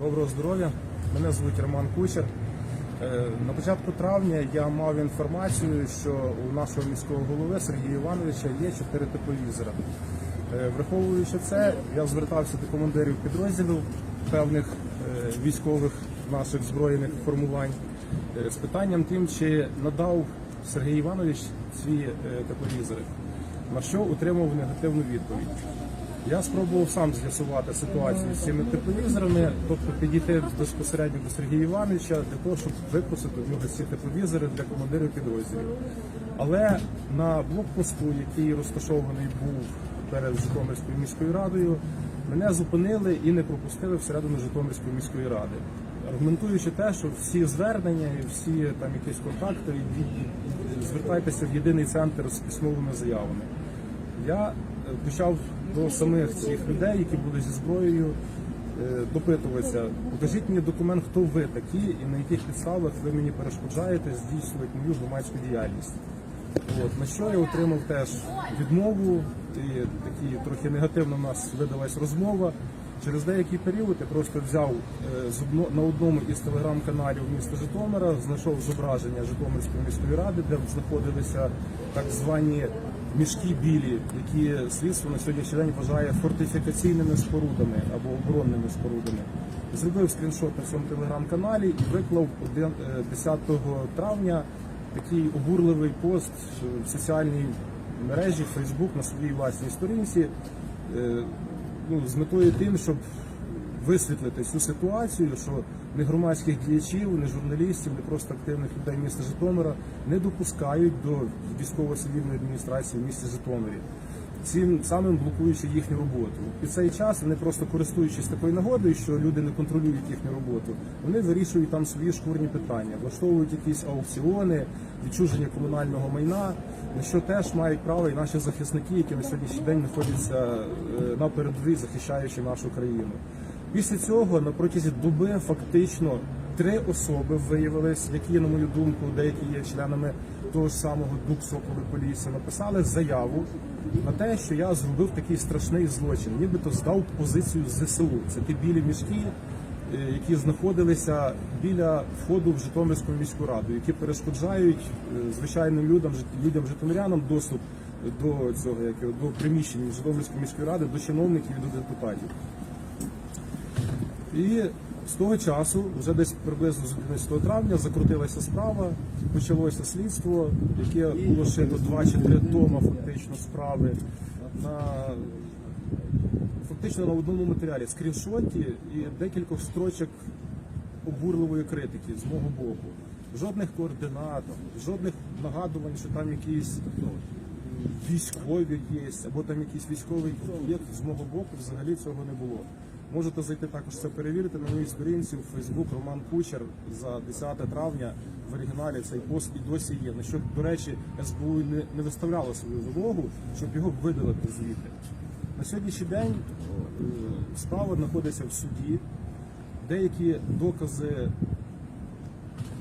Доброго здоров'я. Мене звуть Роман Кучер. Е, На початку травня я мав інформацію, що у нашого міського голови Сергія Івановича є чотири тепловізора. Е, Враховуючи це, я звертався до командирів підрозділів певних е, військових наших збройних формувань з питанням тим, чи надав Сергій Іванович ці тепловізори, на що отримав негативну відповідь. Я спробував сам з'ясувати ситуацію з цими тепловізорами, тобто підійти безпосередньо до Сергія Івановича для того, щоб випросити в нього ці тепловізори для командирів підрозділів. Але на блокпосту, який розташований був перед Житомирською міською радою, мене зупинили і не пропустили всередину Житомирської міської ради, аргументуючи те, що всі звернення і всі там якісь контакти звертайтеся в єдиний центр з письмовими заявами. Я почав до самих цих людей, які були зі зброєю, е, допитуватися. Покажіть мені документ, хто ви такі і на яких підставах ви мені перешкоджаєте здійснювати мою громадську діяльність. От, на що я отримав теж відмову, і такі трохи негативно в нас видалась розмова. Через деякий період я просто взяв е, на одному із телеграм-каналів міста Житомира, знайшов зображення Житомирської міської ради, де знаходилися так звані мішки білі, які слідство на сьогоднішній день вважає фортифікаційними спорудами або оборонними спорудами. Зробив скріншот на цьому телеграм-каналі і виклав е, 10 травня такий обурливий пост в соціальній мережі Facebook на своїй власній сторінці е, ну, з метою тим, щоб висвітлити цю ситуацію, що не громадських діячів, не журналістів, не просто активних людей міста Житомира не допускають до військово-цивільної адміністрації в місті Житомирі. Цим самим блокуючи їхню роботу. Під цей час вони просто користуючись такою нагодою, що люди не контролюють їхню роботу, вони вирішують там свої шкурні питання, влаштовують якісь аукціони, відчуження комунального майна, на що теж мають право і наші захисники, які на сьогоднішній день знаходяться е, на передовій, захищаючи нашу країну. Після цього на протязі доби фактично три особи виявились, які, на мою думку, деякі є членами того ж самого ДУК Соколи Полісся, написали заяву на те, що я зробив такий страшний злочин, нібито здав позицію ЗСУ. Це ті білі мішки, е, які знаходилися біля входу в Житомирську міську раду, які перешкоджають е, звичайним людям, людям житомирянам доступ до цього як до приміщень Житомирської міської ради, до чиновників і до депутатів. І з того часу, вже десь приблизно з 11 травня, закрутилася справа, почалося слідство, яке було шито два чи три тома фактично справи на фактично на одному матеріалі скріншоті і декількох строчок обурливої критики з мого боку. Жодних координат, жодних нагадувань, що там якісь військові є, або там якийсь військовий об'єкт з мого боку взагалі цього не було. Можете зайти також це перевірити на моїй сторінці в Facebook Роман Кучер за 10 травня в оригіналі цей пост і досі є. На що, до речі, СБУ не, не виставляло свою вимогу, щоб його видалити звідти. На сьогоднішній день е, справа знаходиться в суді. Деякі докази,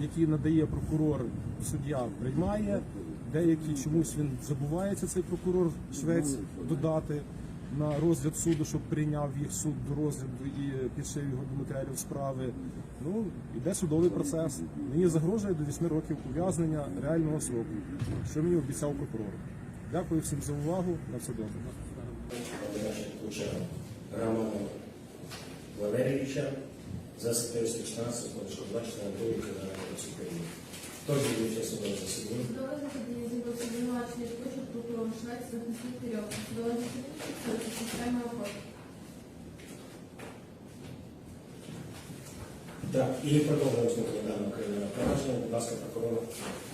які надає прокурор, суддя приймає. Деякі чомусь він забувається, цей прокурор швець додати на розгляд суду, щоб прийняв їх суд до розгляду і підшив його до матеріалів справи. Ну, іде судовий процес. Мені загрожує до 8 років ув'язнення реального сроку, що мені обіцяв прокурор. Дякую всім за увагу. На все добре. Романа Валерійовича за статтею 116 Кодексу 24 Кримінального кодексу України. Хто діючи судове засідання? Кирьов. Судове засідання фіксується системою охорони. Так, і продовжуємо слухання даного кримінального провадження. Будь ласка, прокурор,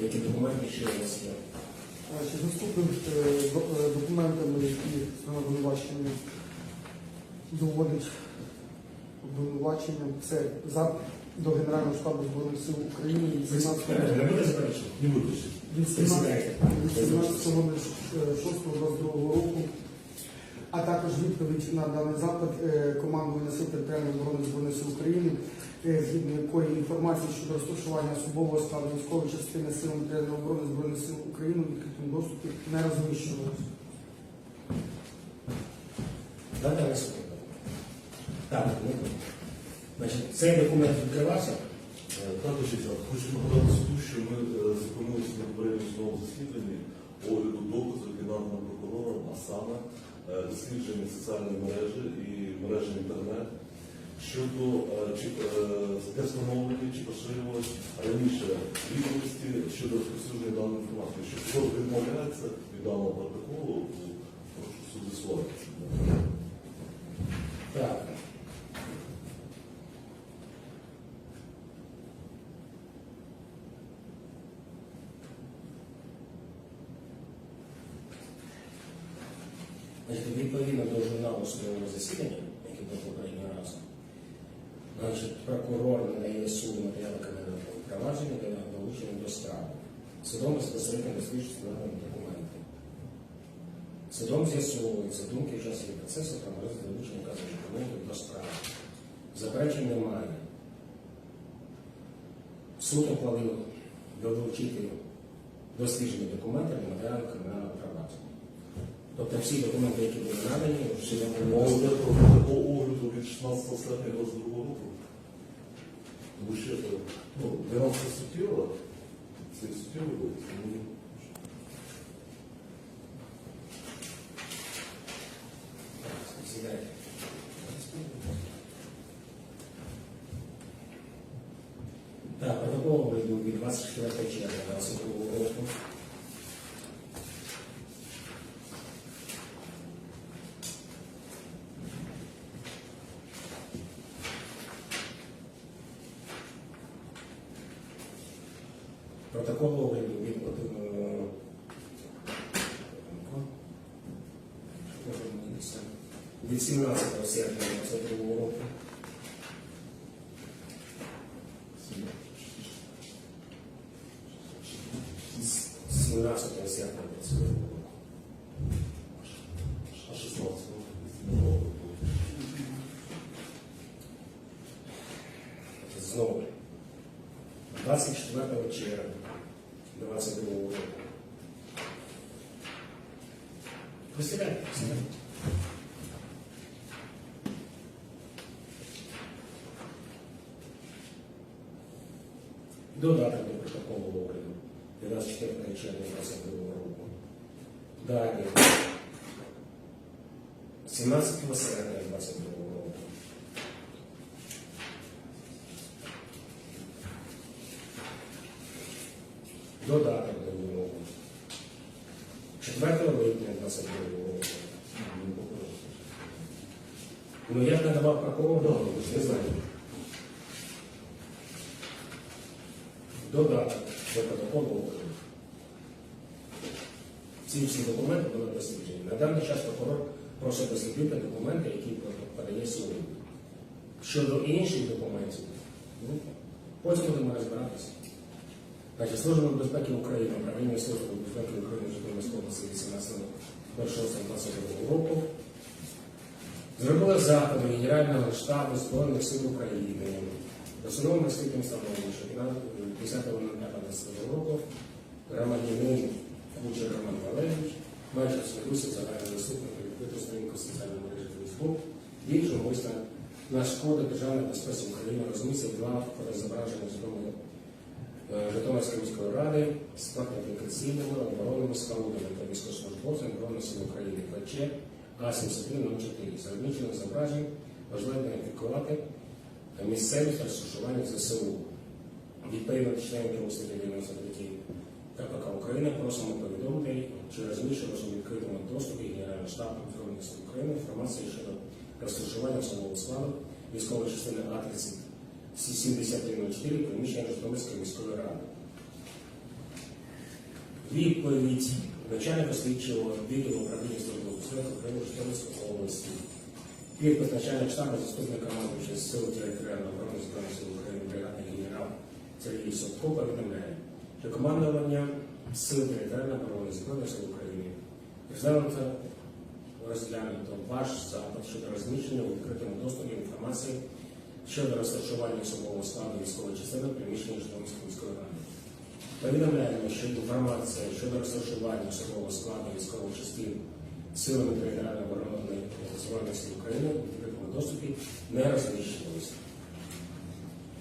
які документи ще у вас є? А Чи доступним е, е, документами, які сторона обвинувачення доводить обвинуваченням, це запит до Генерального штабу Збройних сил України від 17 Не буде заперечень? Не буде. Від 17 17.06.22 року, а також відповідь на даний запит е, командування Сил територіальної оборони Збройних сил України, е, згідно якої інформації щодо розташування особового складу військової частини Сил територіальної оборони Збройних сил України у відкритому доступі не розміщувалося. Так, ну, Значить, цей документ відкривався. Е, Також я хочу нагадати суду, що ми е, зупинилися на попередньому засіданні огляду доказу, надано прокурором, а саме е, дослідження соціальної мережі і мережі інтернет щодо е, чи поширювалися раніше відомості щодо розповсюдження даної інформації. Прокурор відмовляється від даного протоколу, то прошу суд з'ясувати. Так. Значить, відповідно до журналу судового засідання, який був попереднього разу, значить, прокурор надає суду матеріали кримінального провадження для долучення до справи. Судом безпосередньо досліджують складені документи. Судом з'ясовується думки учасників процесу про можливість долучення вказаних документів до справи. Заперечень немає. Суд ухвалив долучити досліджені документи до матеріалів кримінального провадження. Тобто всі документи, які були надані, всі Мова документи. йде про протокол огляду від 16 серпня 22 року. Тому що це, ну, для нас це суттєво, це суттєво тому Сідайте. Так, протокол огляду від 24 червня 22 року. Огляду від від 17 серпня 22 року. З 17 серпня 22 року. а 16 року. Знову. 24 червня 22 року. Присідайте, присідайте. Додаток до протоколу огляду 24 червня 2022 року. Далі. 17 серпня 2022 року. Додаток до нього. 4 липня 22 року. Ну я б не давав прокурору, ви ж не знаєте. Додаток до Ці документи були досліджені. На даний час прокурор просить дослідити документи, які подає суд. Щодо інших документів, ну, потім будемо розбиратися. Значить, Служба безпеки України, управління Служби безпеки України Житомирської області 18 1 року зробили заходи Генерального штабу Збройних сил України. Основним наслідком встановлено, що 10.05.20 року громадянин Кучер Роман Валерійович, майже в Союзі загального заступника відкриту сторінку соціальної мережі Фейсбук, він чомусь на, на шкоду державної безпеки України розмістив два фотозображення Житомира Е, Житомирської міської ради з кваліфікаційними оборонними спорудами та військовослужбовцем Збройних сил України ПЧ А-7304. З розміщених зображень важливо ідентифікувати місцевість розташування ЗСУ. Відповідно членів 2 93 КПК України просимо повідомити, чи розміщено у відкритому доступі Генерального штабу Збройних сил України інформацію щодо розташування особового складу військової частини А-30 7304 приміщення Житомирської міської ради. Відповідь начальника слідчого відділу управління служби безпеки України Житомирської області. Підпис начальник штабу заступника командуючого сил територіальної оборони Збройних сил України бригадний генерал Сергій Собко повідомляє, що командування сил територіальної оборони Збройних сил України розглянуто розглянуто ваш запит щодо розміщення у відкритому доступі інформації щодо розташування особового складу військової частини в приміщенні Житомирської ради. Повідомляємо, що інформація щодо розташування особового складу військових частин силами територіальної оборони Збройних сил України в відкритому доступі не розміщувалася.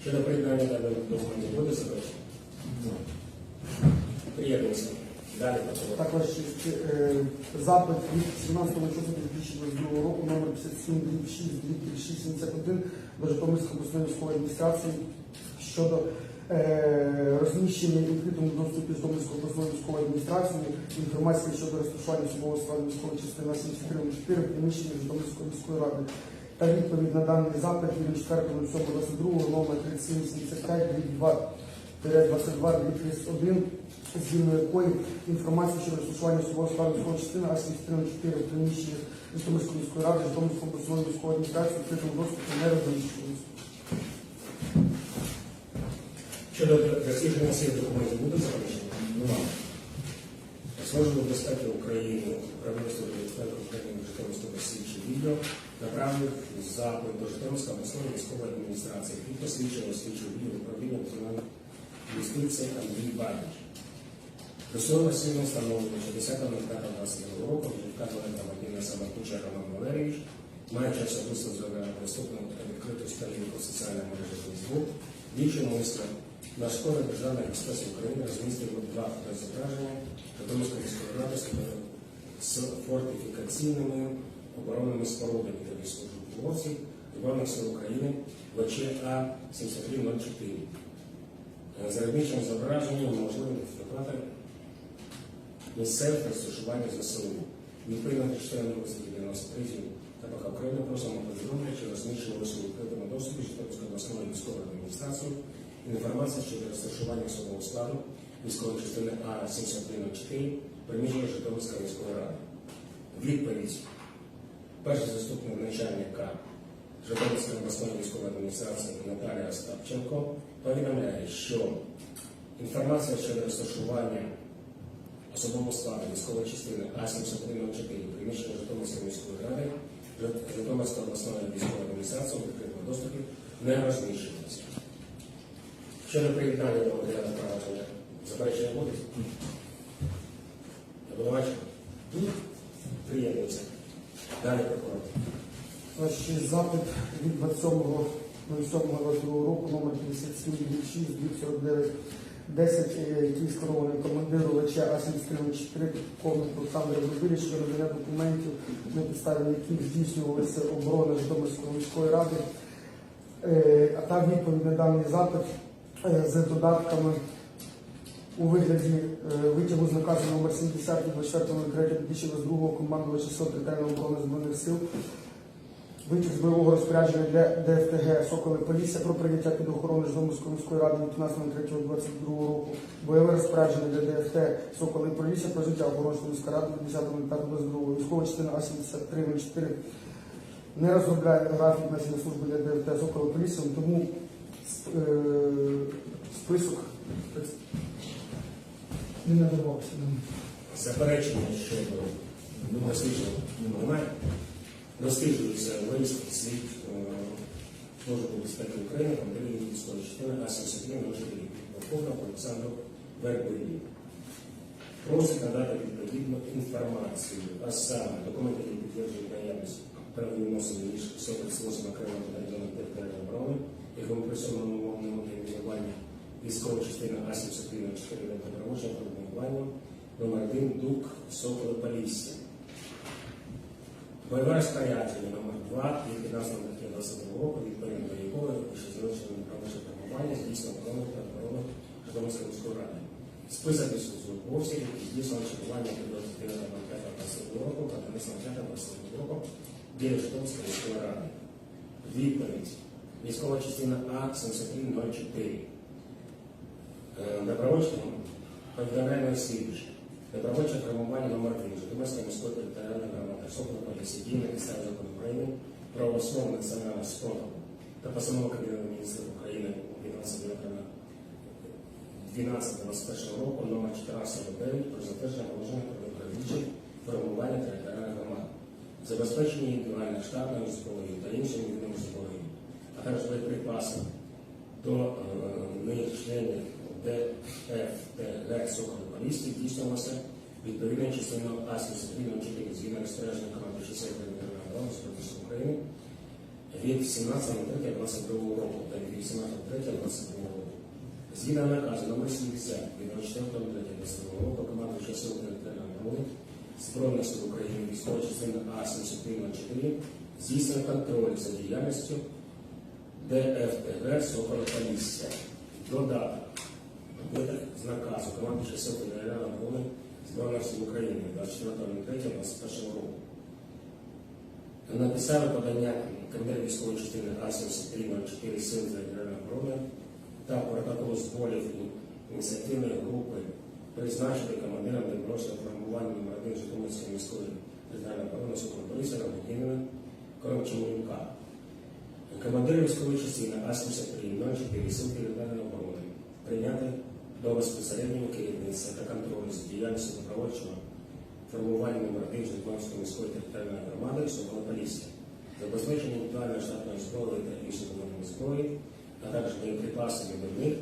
Щодо приєднання даних документів буде заперечення? Приєднується. Далі прокурор. Також е, запит від 17 числа 2022 року номер 57 6 671 до Житомирської обласної військової адміністрації щодо е, розміщення і відкритому доступі Житомирської обласної військової адміністрації інформації щодо розташування особового складу військової частини 73 в приміщенні Житомирської міської ради. Та відповідь на даний запит від 4.07.22 номер 3775 від 2 22 31 згідно якої інформація щодо розташування особового складу частини А-7304 в приміщенні Житомирської міської ради, Житомирської обласної військової адміністрації відкритому доступі не розміщується. Щодо дослідження цих документів буде заперечення? Немає. Служба безпеки України, Служби безпеки України Житомирської слідчі відео направив запит до Житомирської обласної військової адміністрації і посвідчено слідчого відділу управління національної юстиції Андрій Бабіч. Присутно сильно встановлено, що 10.05.22 року відказували громадянина Самотуча Роман Валерійович, маючи особисто зроблене приступну та відкриту сторінку в соціальній мережі Facebook, дівчи мисля на школі Державної експресії України розмістили два фотозображення Житомирської міської ради з фортифікаційними оборонними спорудами та військовослужбовців Збройних сил України ВЧ А-7304. За розміщеним зображенням можливо ідентифікувати місцеве розташування ЗСУ. Відповідно до частини 93 та ПК України просимо повідомлення, що розміщено у відкритому доступі Житомирської обласної військової адміністрації інформація щодо розташування особового складу військової частини А-7304 приміщення Житомирської міської ради. Відповідь перший заступник начальника Житомирської обласної військової адміністрації Наталія Остапченко повідомляє, що інформація щодо розташування особового складу військової частини А-7304 приміщення Житомирської міської ради Житомирської обласної військової адміністрації у відкритому доступі не розміщується. Щодо приєднання до матеріалу провадження, заперечення буде? Обвинувачення? Ні. Приєднується. Далі прокурор. Ще запит від 27.07.22 року номер 57 49 10, е, який скерований командиру ВЧ А-7304 полковнику Олександру Рубілі щодо надання документів, на підставі яких здійснювалися оборони Житомирської міської ради, Е, а та відповідь на даний запит з додатками у вигляді е, витягу з наказу номер 70 від 24.03.2022 командувача Сил територіальної оборони Збройних сил Витяг з бойового розпорядження для ДФТГ Соколи Полісся про прийняття під охорону Житомирської міської ради від 15.03.22 року. Бойове розпорядження для ДФТ Соколи Полісся про життя охорони міської ради від 10.05.22. Військова частина А-7304 не розробляє графік несення служби для ДФТ Соколи Полісся, тому е, список не надавався. Заперечення щодо дослідження немає. Досліджується виїзд слід е, Служби безпеки України, командирів військової частини А-73 04 полковник Олександру Вербилі. Просить надати відповідну інформацію, а саме документи, які підтверджують наявність правові відносини між 48 окремим батальйоном територіальної оборони, умовному найменування військова частина А-73 04 та правочим формуванням номер 1 ДУК Соколи Полісся. Бойове розпорядження номер 2 від 15.22 року, відповідно до якого ще залишено правоче формування здійснено оборону та оборону Житомирської міської ради. Список військовослужбовців, які здійснили чергування від 29.05.22 року та 13.05.22 року біля Житомирської міської ради. Відповідь. Військова частина А-7304. Добровольчим повідомляємо слідуюче. Добровольче формування номер 1 Житомирської міської територіальної громади Сокола поліції дії на підставі України про основу національного спротиву та постанови Кабінету міністрів України від 12.21 року номер 1449 про затвердження положення про відповідні формування територіальних громад, забезпечення індивідуальної штатної зброї та іншими а також боєприпасів до е, членів ДФТГ Соколи Поліції здійснювалося відповідно частиною А-7304 згідно розпорядження команди 60 Збройних Сил України від 17.03.22 року та від 18.03.22 року. Згідно наказу номер 70 від 24.03.22 року командуюча сил територіальної оборони Збройних сил України військова частина А-7304 здійснює контроль за діяльністю ДФТГ. Додаток. Виток з наказу командуюча сил територіальної оборони Збройних сил України 24.03.21 року. Написали подання командира військової частини А-7304 Сил територіальної оборони та протокол зборів ініціативної групи призначити командиром добровольчого формування номер 1 Житомирської міської територіальної оборони Сокола Романінина Коробченюка. Командир військової частини А-7304 Сил територіальної оборони прийняти до безпосереднього керівництва та контролю за діяльністю добровольчого формування 1 Житомирської міської територіальної громади Сокола Полісся, забезпечення індивідуальної штатної зброї та іншої зброї, а також боєприпасів до них,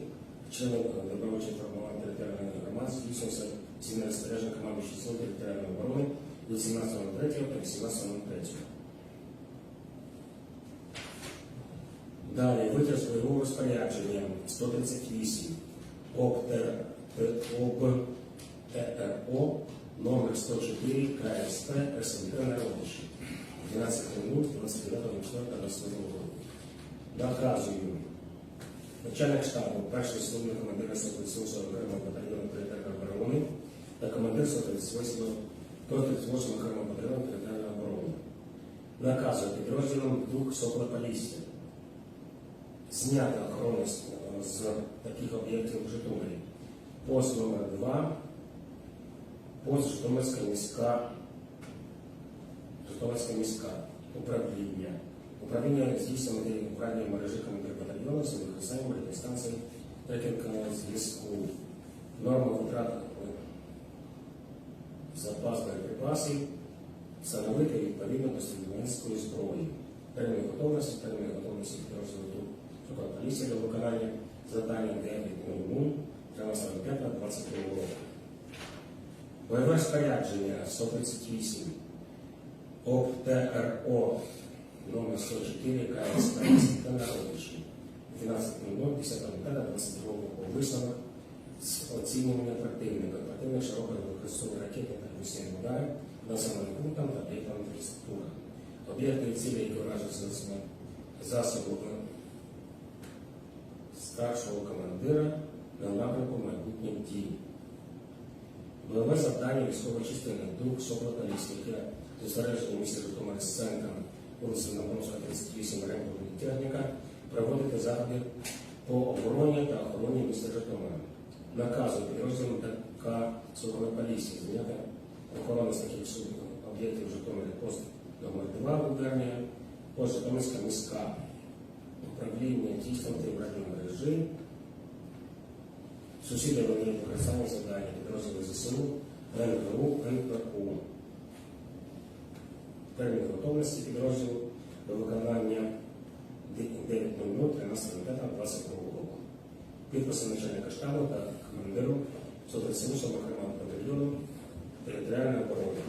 членів добровольчого формування територіальної громади здійснюється цінне розпорядження командуючої сил територіальної оборони від 17.03 та 18.03. Далі витяг бойового розпорядження 138 ОП ТРО номер 104 КСП СМТ Народичі 12 минут 29 року. Доказую. Начальник штабу, перший службовий командира 138 окремого батальйону територіальної оборони та командир 138 138 окремого батальйону територіальної оборони. Наказую підрозділом дух Сокола зняти охорону з, з таких об'єктів в Житомирі. Пост номер 2 пост Житомирська міська Житомирська міська управління. Управління здійснює управління мережі командир з використанням радіостанцій трекінгового зв'язку. Норма витрат е, запас боєприпасів встановити відповідно до стрілецької зброї. Термін готовності, термін готовності підрозділу Сокола поліції до виконання завдання 9.00 13.05 22 року. Бойове спорядження 138 ОП ТРО номер 104 КСП та народичі 12.00 10 22 року. Висновок з оцінювання противника. Противник широко використовує ракети та авіаційні удари населеним пунктам та об'єктам інфраструктури. Об'єкти цілі, які вражаються засобами старшого командира на напрямку майбутніх дій. Бойове завдання військової частини друг Сокола яке зосереджено в Житомир з центром вулиці Набронська 38 ремонту техніка, проводити заходи по обороні та охороні міста Житомира. Наказу підрозділом ТК Сокола Полісії зняти охорону з таких об'єктів в Житомирі пост номер 2 губернія, пост Житомирська міська управління здійснювати в радіомережі, сусіди вони використання завдання підрозділу ЗСУ, НГУ, НПУ. Термін готовності підрозділу до виконання 9.00 13.05.22 року. Підписи начальника штабу та командиру 137 окремого батальйону територіальної оборони.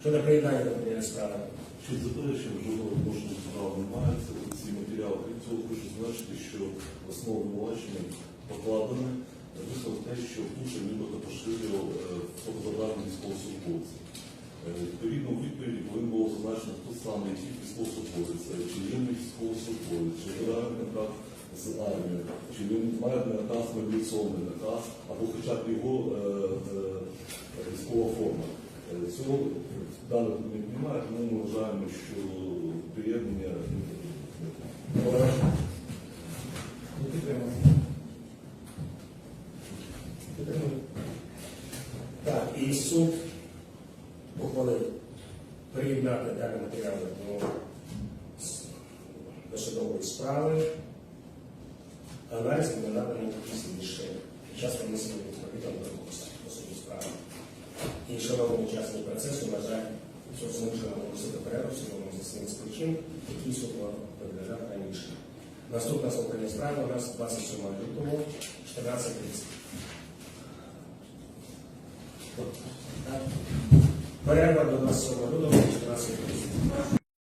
Щодо приєднання до справи. Чи заперечень жодного відношення справ немає, це ці матеріали. Крім цього, хочу зазначити, що в основу обвинувачення покладено висновок те, що Тушин нібито поширював е, фотозадання військовослужбовців. Е, Відповідно, у відповіді повинно було зазначено, хто саме який військовослужбовець, чи він військовослужбовець, чи вибирає контракт з армією, чи він має наказ мобілізований наказ, або хоча б його е, військова форма. Е, Цього даних документів немає, тому ми вважаємо, що приєднання. Так, і суд ухвалив приєднати дані матеріали до судової справи. Аналіз буде наданий пізніше під час винесення відповідного вироку по суді справи. І шановні учасник процесу вважає, що змушено оголосити перерву в судовому засіданні з причин, які суд виглядав раніше. Наступна слухання справи у нас 27 лютого 14.30. Перерва до 27 лютого 14.30.